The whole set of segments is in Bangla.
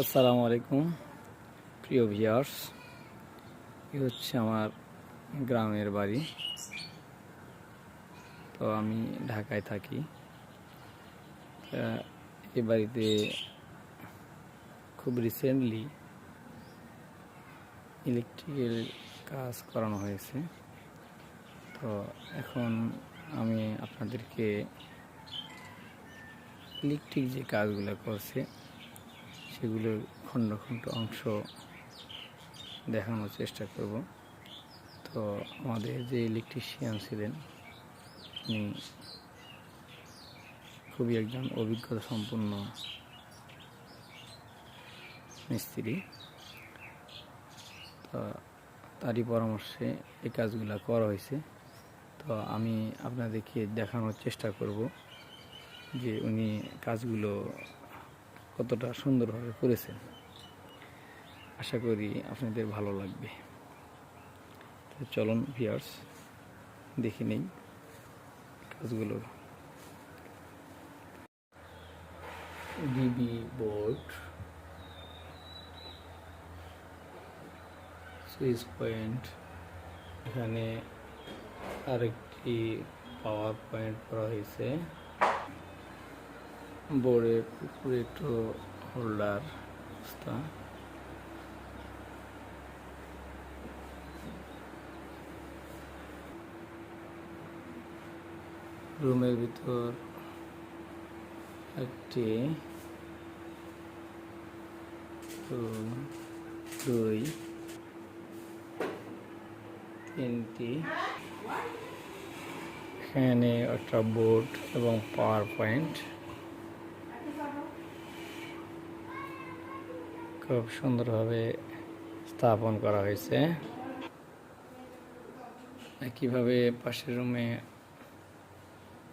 আসসালামু আলাইকুম, প্রিয় ভিয়ার্স এ হচ্ছে আমার গ্রামের বাড়ি। তো আমি ঢাকায় থাকি। এ বাড়িতে খুব রিসেন্টলি ইলেকট্রিক্যাল কাজ করানো হয়েছে। তো এখন আমি আপনাদেরকে ইলেকট্রিক যে কাজগুলো করছে সেগুলোর খণ্ড খণ্ড অংশ দেখানোর চেষ্টা করব। তো আমাদের যে ইলেকট্রিশিয়ান ছিলেন উনি খুবই একজন অভিজ্ঞতা সম্পন্ন মিস্ত্রি। তো তারই পরামর্শে এই কাজগুলো করা হয়েছে। তো আমি আপনাদেরকে দেখানোর চেষ্টা করব যে উনি কাজগুলো কতটা সুন্দরভাবে করেছেন। আশা করি আপনাদের ভালো লাগবে। তো চলুন ভিয়ার্স দেখে নেই কাজগুলো ডিবি বোর্ড সুইচ পয়েন্ট, এখানে আরেকটি পাওয়ার পয়েন্ট করা হয়েছে। বোর্ডের উপরে একটু হোল্ডার অবস্থা রুমের ভিতর একটি দুই, তিনটি। এখানে একটা বোর্ড এবং পাওয়ার পয়েন্ট। খুব সুন্দরভাবে স্থাপন করা হয়েছে। একইভাবে পাশের রুমে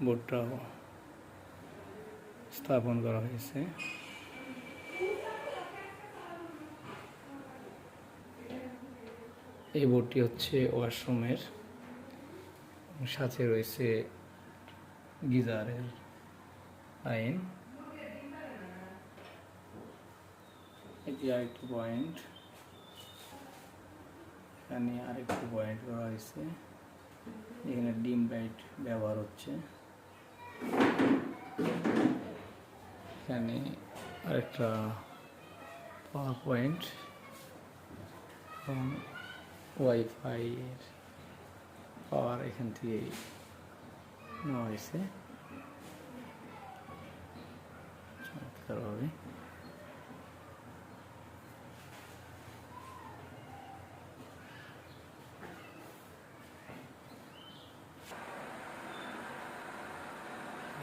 বোর্ডটাও স্থাপন করা হয়েছে। এই বোর্ডটি হচ্ছে ওয়াশরুমের। সাথে রয়েছে গিজারের লাইন এটি আরেকটি পয়েন্ট এখানে আরেকটি পয়েন্ট করা হয়েছে। এখানে ডিম লাইট ব্যবহার হচ্ছে। এখানে আরেকটা পাওয়ার পয়েন্ট এবং ওয়াইফাই এর পাওয়ার এখান থেকে নেওয়া হয়েছে। চমৎকারভাবে।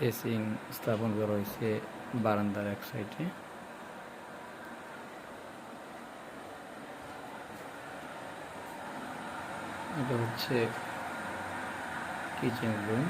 বেসিং স্থাপন করা হয়েছে বারান্দার এক সাইডে। এটা হচ্ছে কিচেন রুম